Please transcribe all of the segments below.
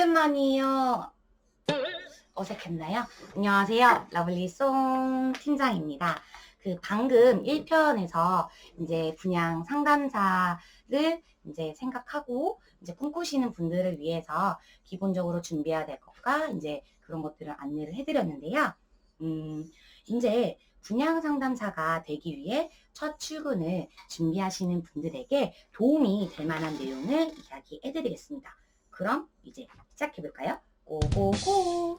오랜만이에요. 어색했나요? 안녕하세요. 러블리송 팀장입니다. 그 방금 1편에서 이제 분양 상담사를 이제 생각하고 이제 꿈꾸시는 분들을 위해서 기본적으로 준비해야 될 것과 이제 그런 것들을 안내를 해드렸는데요. 음, 이제 분양 상담사가 되기 위해 첫 출근을 준비하시는 분들에게 도움이 될 만한 내용을 이야기해 드리겠습니다. 그럼 이제 시작해 볼까요? 고고고!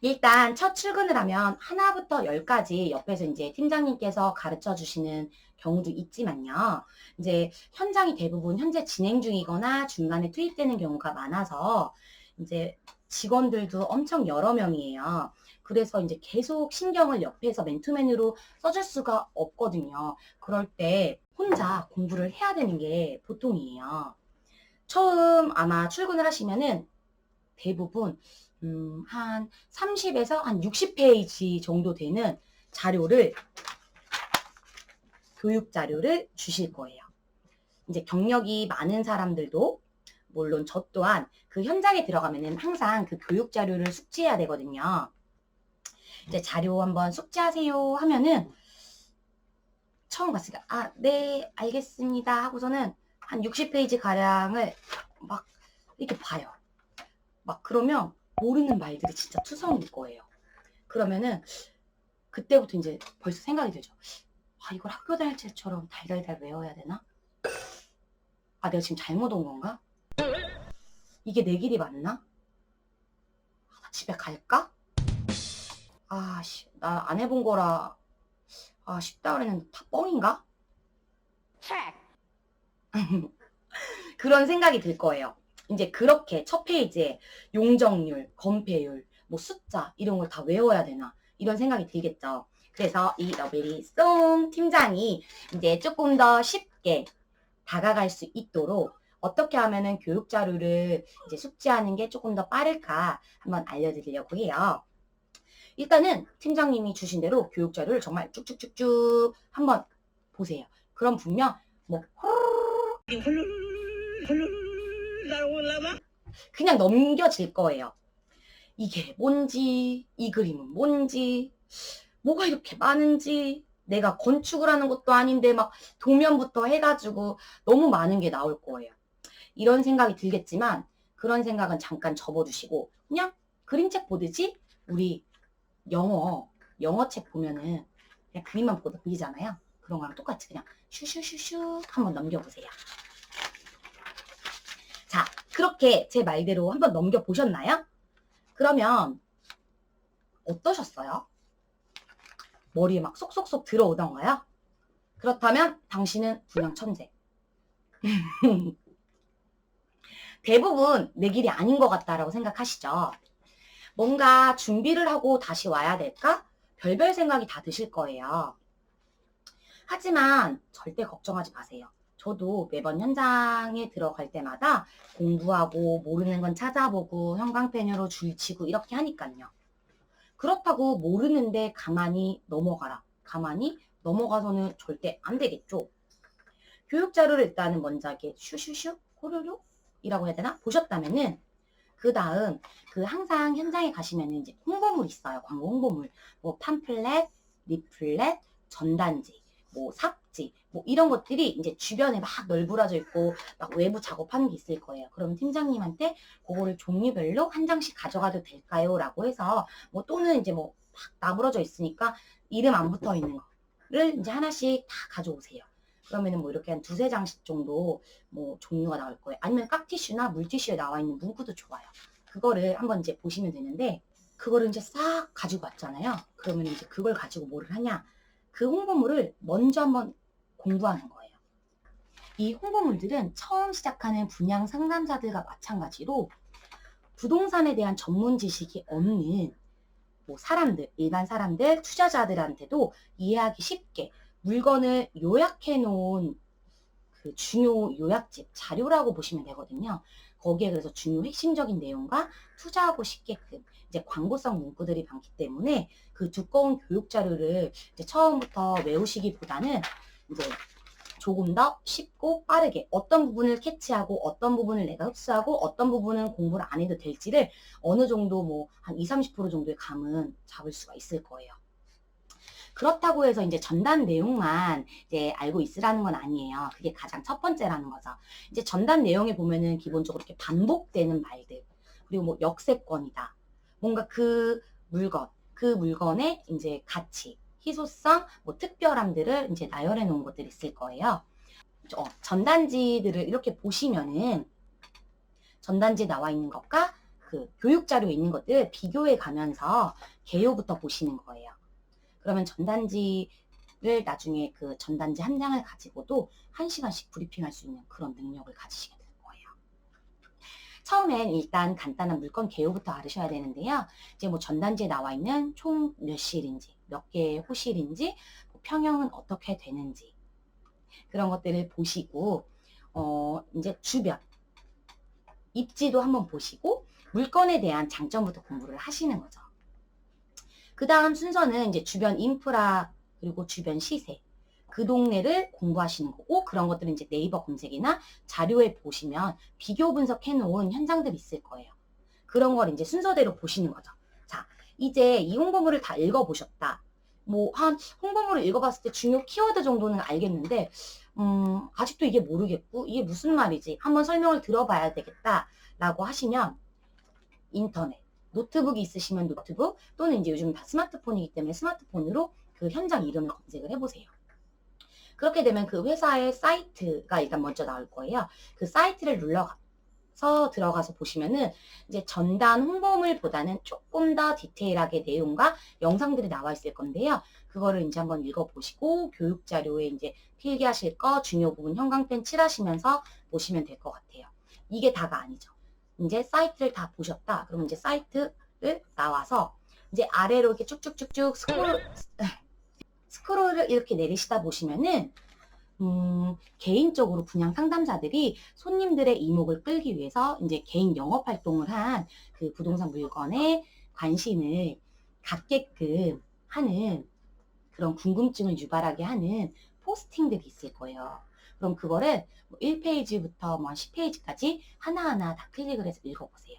일단 첫 출근을 하면 하나부터 열까지 옆에서 이제 팀장님께서 가르쳐 주시는 경우도 있지만요. 이제 현장이 대부분 현재 진행 중이거나 중간에 투입되는 경우가 많아서 이제 직원들도 엄청 여러 명이에요. 그래서 이제 계속 신경을 옆에서 맨투맨으로 써줄 수가 없거든요. 그럴 때 혼자 공부를 해야 되는 게 보통이에요. 처음 아마 출근을 하시면은 대부분 음, 한 30에서 한 60페이지 정도 되는 자료를 교육 자료를 주실 거예요. 이제 경력이 많은 사람들도 물론 저 또한 그 현장에 들어가면은 항상 그 교육 자료를 숙지해야 되거든요. 이제 자료 한번 숙지하세요 하면은 처음 봤으니까 아, 네, 알겠습니다 하고서는 한 60페이지 가량을 막 이렇게 봐요. 막 그러면 모르는 말들이 진짜 투성일 거예요. 그러면은 그때부터 이제 벌써 생각이 들죠. 아, 이걸 학교 다닐 때처럼 달달달 외워야 되나? 아, 내가 지금 잘못 온 건가? 이게 내 길이 맞나? 아, 나 집에 갈까? 아, 씨, 나 안 해본 거라, 아, 쉽다 그랬는데 다 뻥인가? 그런 생각이 들 거예요. 이제 그렇게 첫 페이지에 용적률, 건폐율, 뭐 숫자 이런 걸 다 외워야 되나 이런 생각이 들겠죠. 그래서 이 러벨리 송 팀장이 이제 조금 더 쉽게 다가갈 수 있도록 어떻게 하면은 교육 자료를 이제 숙지하는 게 조금 더 빠를까 한번 알려드리려고 해요. 일단은 팀장님이 주신 대로 교육 자료를 정말 쭉쭉쭉쭉 한번 보세요. 그럼 분명 뭐 그냥 넘겨질 거예요. 이게 뭔지, 이 그림은 뭔지, 뭐가 이렇게 많은지, 내가 건축을 하는 것도 아닌데 막 도면부터 해가지고 너무 많은 게 나올 거예요. 이런 생각이 들겠지만 그런 생각은 잠깐 접어두시고 그냥 그림책 보듯이 우리 영어, 영어 책 보면은 그냥 그림만 보다 보이잖아요. 그런 거랑 똑같이 그냥 슈슈슈슈 한번 넘겨보세요. 자, 그렇게 제 말대로 한번 넘겨보셨나요? 그러면 어떠셨어요? 머리에 막 쏙쏙쏙 들어오던가요? 그렇다면 당신은 분양 천재. 대부분 내 길이 아닌 것 같다라고 생각하시죠? 뭔가 준비를 하고 다시 와야 될까? 별별 생각이 다 드실 거예요. 하지만 절대 걱정하지 마세요. 저도 매번 현장에 들어갈 때마다 공부하고 모르는 건 찾아보고 형광펜으로 줄치고 이렇게 하니까요. 그렇다고 모르는데 가만히 넘어가라. 가만히 넘어가서는 절대 안 되겠죠. 교육 자료를 일단은 먼저 이렇게 슈슈슈 호루룩 이라고 해야 되나 보셨다면은 그 다음 그 항상 현장에 가시면은 이제 홍보물 있어요. 광고 홍보물 뭐 팜플렛, 리플렛, 전단지, 뭐 삽지 뭐 이런 것들이 이제 주변에 막 널브러져 있고 막 외부 작업하는 게 있을 거예요. 그럼 팀장님한테 그거를 종류별로 한 장씩 가져가도 될까요? 라고 해서 뭐 또는 이제 뭐 막 나부러져 있으니까 이름 안 붙어 있는 거를 이제 하나씩 다 가져오세요. 그러면은 뭐 이렇게 한 두세 장씩 정도 뭐 종류가 나올 거예요. 아니면 깍티슈나 물티슈에 나와 있는 문구도 좋아요. 그거를 한번 이제 보시면 되는데 그거를 이제 싹 가지고 왔잖아요. 그러면 이제 그걸 가지고 뭐를 하냐? 그 홍보물을 먼저 한번 공부하는 거예요. 이 홍보물들은 처음 시작하는 분양 상담사들과 마찬가지로 부동산에 대한 전문 지식이 없는 뭐 사람들, 일반 사람들, 투자자들한테도 이해하기 쉽게 물건을 요약해 놓은 그 중요 요약집 자료라고 보시면 되거든요. 거기에 그래서 중요 핵심적인 내용과 투자하고 싶게끔 이제 광고성 문구들이 많기 때문에 그 두꺼운 교육 자료를 이제 처음부터 외우시기보다는 이제 조금 더 쉽고 빠르게 어떤 부분을 캐치하고 어떤 부분을 내가 흡수하고 어떤 부분은 공부를 안 해도 될지를 어느 정도 뭐 한 20, 30% 정도의 감은 잡을 수가 있을 거예요. 그렇다고 해서 이제 전단 내용만 이제 알고 있으라는 건 아니에요. 그게 가장 첫 번째라는 거죠. 이제 전단 내용에 보면은 기본적으로 이렇게 반복되는 말들, 그리고 뭐 역세권이다. 뭔가 그 물건, 그 물건의 이제 가치, 희소성, 뭐 특별함들을 이제 나열해 놓은 것들이 있을 거예요. 어, 전단지들을 이렇게 보시면은 전단지에 나와 있는 것과 그 교육 자료에 있는 것들 비교해 가면서 개요부터 보시는 거예요. 그러면 전단지를 나중에 그 전단지 한 장을 가지고도 한 시간씩 브리핑할 수 있는 그런 능력을 가지시게 될 거예요. 처음엔 일단 간단한 물건 개요부터 알으셔야 되는데요. 이제 뭐 전단지에 나와 있는 총 몇 실인지, 몇 개의 호실인지, 뭐 평형은 어떻게 되는지 그런 것들을 보시고 어 이제 주변 입지도 한번 보시고 물건에 대한 장점부터 공부를 하시는 거죠. 그 다음 순서는 이제 주변 인프라 그리고 주변 시세 그 동네를 공부하시는 거고 그런 것들은 이제 네이버 검색이나 자료에 보시면 비교 분석해 놓은 현장들이 있을 거예요. 그런 걸 이제 순서대로 보시는 거죠. 자, 이제 이 홍보물을 다 읽어보셨다. 뭐 한 홍보물을 읽어봤을 때 중요 키워드 정도는 알겠는데 음, 아직도 이게 모르겠고 이게 무슨 말이지 한번 설명을 들어봐야 되겠다라고 하시면 인터넷 노트북이 있으시면 노트북 또는 이제 요즘 다 스마트폰이기 때문에 스마트폰으로 그 현장 이름을 검색을 해보세요. 그렇게 되면 그 회사의 사이트가 일단 먼저 나올 거예요. 그 사이트를 눌러서 들어가서 보시면은 이제 전단 홍보물보다는 조금 더 디테일하게 내용과 영상들이 나와 있을 건데요. 그거를 이제 한번 읽어보시고 교육 자료에 이제 필기하실 거 중요 부분 형광펜 칠하시면서 보시면 될 것 같아요. 이게 다가 아니죠. 이제 사이트를 다 보셨다. 그러면 이제 사이트를 나와서 이제 아래로 이렇게 쭉쭉쭉쭉 스크롤, 스크롤을 이렇게 내리시다 보시면은 음, 개인적으로 분양 상담자들이 손님들의 이목을 끌기 위해서 이제 개인 영업 활동을 한 그 부동산 물건에 관심을 갖게끔 하는 그런 궁금증을 유발하게 하는 포스팅들이 있을 거예요. 그럼 그거를 1페이지부터 뭐 10페이지까지 하나하나 다 클릭을 해서 읽어보세요.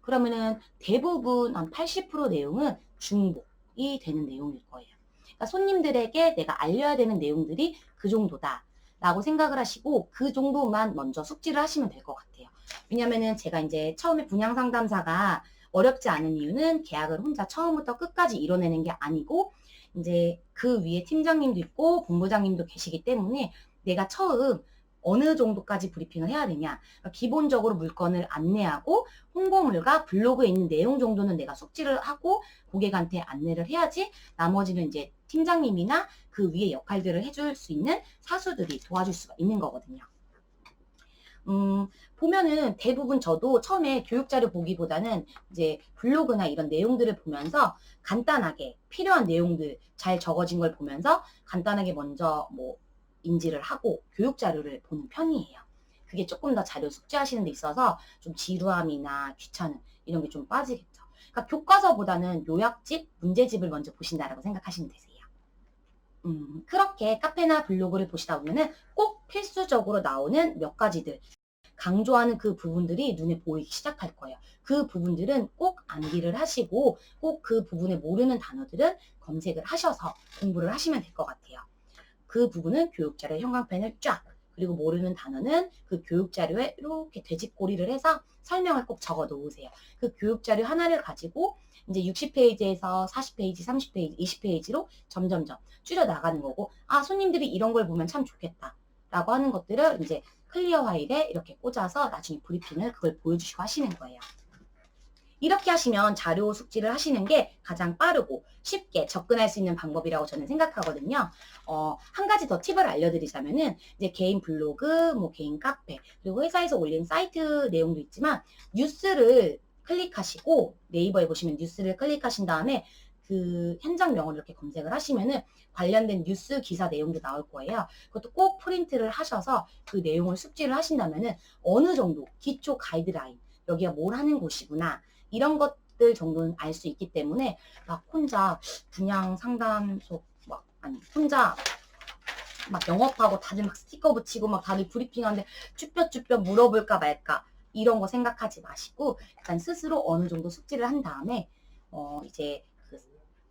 그러면은 대부분 한 80% 내용은 중복이 되는 내용일 거예요. 그러니까 손님들에게 내가 알려야 되는 내용들이 그 정도다. 라고 생각을 하시고 그 정도만 먼저 숙지를 하시면 될 것 같아요. 왜냐면은 제가 이제 처음에 분양 상담사가 어렵지 않은 이유는 계약을 혼자 처음부터 끝까지 이뤄내는 게 아니고 이제 그 위에 팀장님도 있고 본부장님도 계시기 때문에 내가 처음 어느 정도까지 브리핑을 해야 되냐. 그러니까 기본적으로 물건을 안내하고 홍보물과 블로그에 있는 내용 정도는 내가 숙지를 하고 고객한테 안내를 해야지 나머지는 이제 팀장님이나 그 위에 역할들을 해줄 수 있는 사수들이 도와줄 수가 있는 거거든요. 음, 보면은 대부분 저도 처음에 교육자료 보기보다는 이제 블로그나 이런 내용들을 보면서 간단하게 필요한 내용들 잘 적어진 걸 보면서 간단하게 먼저 뭐 인지를 하고 교육 자료를 보는 편이에요. 그게 조금 더 자료 숙지하시는 데 있어서 좀 지루함이나 귀찮음 이런 게 좀 빠지겠죠. 그러니까 교과서보다는 요약집, 문제집을 먼저 보신다라고 생각하시면 되세요. 음, 그렇게 카페나 블로그를 보시다 보면은 꼭 필수적으로 나오는 몇 가지들 강조하는 그 부분들이 눈에 보이기 시작할 거예요. 그 부분들은 꼭 암기를 하시고 꼭 그 부분에 모르는 단어들은 검색을 하셔서 공부를 하시면 될 것 같아요. 그 부분은 교육 자료 형광펜을 쫙 그리고 모르는 단어는 그 교육 자료에 이렇게 돼지꼬리를 해서 설명을 꼭 적어 놓으세요. 그 교육 자료 하나를 가지고 이제 60페이지에서 40페이지, 30페이지, 20페이지로 점점점 줄여 나가는 거고 아 손님들이 이런 걸 보면 참 좋겠다 라고 하는 것들을 이제 클리어 화일에 이렇게 꽂아서 나중에 브리핑을 그걸 보여주시고 하시는 거예요. 이렇게 하시면 자료 숙지를 하시는 게 가장 빠르고 쉽게 접근할 수 있는 방법이라고 저는 생각하거든요. 어, 한 가지 더 팁을 알려드리자면은 이제 개인 블로그, 뭐 개인 카페, 그리고 회사에서 올린 사이트 내용도 있지만 뉴스를 클릭하시고 네이버에 보시면 뉴스를 클릭하신 다음에 그 현장명을 이렇게 검색을 하시면은 관련된 뉴스 기사 내용도 나올 거예요. 그것도 꼭 프린트를 하셔서 그 내용을 숙지를 하신다면은 어느 정도 기초 가이드라인 여기가 뭘 하는 곳이구나 이런 것들 정도는 알 수 있기 때문에 막 혼자 분양 상담소 막 아니 혼자 막 영업하고 다들 막 스티커 붙이고 막 다들 브리핑하는데 쭈뼛쭈뼛 물어볼까 말까 이런 거 생각하지 마시고 일단 스스로 어느 정도 숙지를 한 다음에 어 이제 그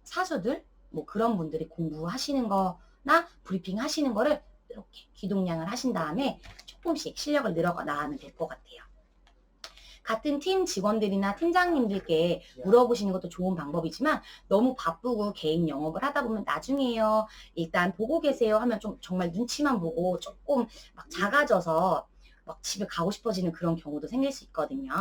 사수들 뭐 그런 분들이 공부하시는 거나 브리핑 하시는 거를 이렇게 귀동냥을 하신 다음에 조금씩 실력을 늘어 나가면 될 것 같아요. 같은 팀 직원들이나 팀장님들께 물어보시는 것도 좋은 방법이지만 너무 바쁘고 개인 영업을 하다 보면 나중에요. 일단 보고 계세요 하면 좀 정말 눈치만 보고 조금 막 작아져서 막 집에 가고 싶어지는 그런 경우도 생길 수 있거든요.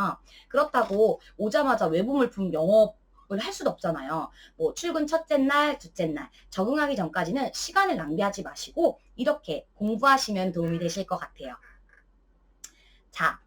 그렇다고 오자마자 외부 물품 영업을 할 수도 없잖아요. 뭐 출근 첫째 날, 둘째 날 적응하기 전까지는 시간을 낭비하지 마시고 이렇게 공부하시면 도움이 되실 것 같아요. 자,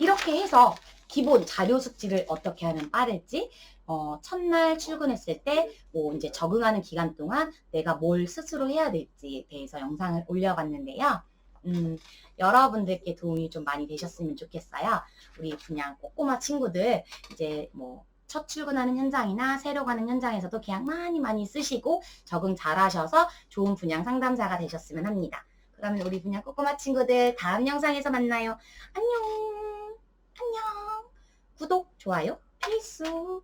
이렇게 해서 기본 자료 숙지를 어떻게 하면 빠를지, 어, 첫날 출근했을 때, 뭐, 이제 적응하는 기간 동안 내가 뭘 스스로 해야 될지에 대해서 영상을 올려봤는데요. 음, 여러분들께 도움이 좀 많이 되셨으면 좋겠어요. 우리 그냥 꼬꼬마 친구들, 이제 뭐, 첫 출근하는 현장이나 새로 가는 현장에서도 계약 많이 많이 쓰시고 적응 잘 하셔서 좋은 분양 상담사가 되셨으면 합니다. 그러면 우리 분양 꼬꼬마 친구들 다음 영상에서 만나요. 안녕! 안녕. 구독, 좋아요 필수.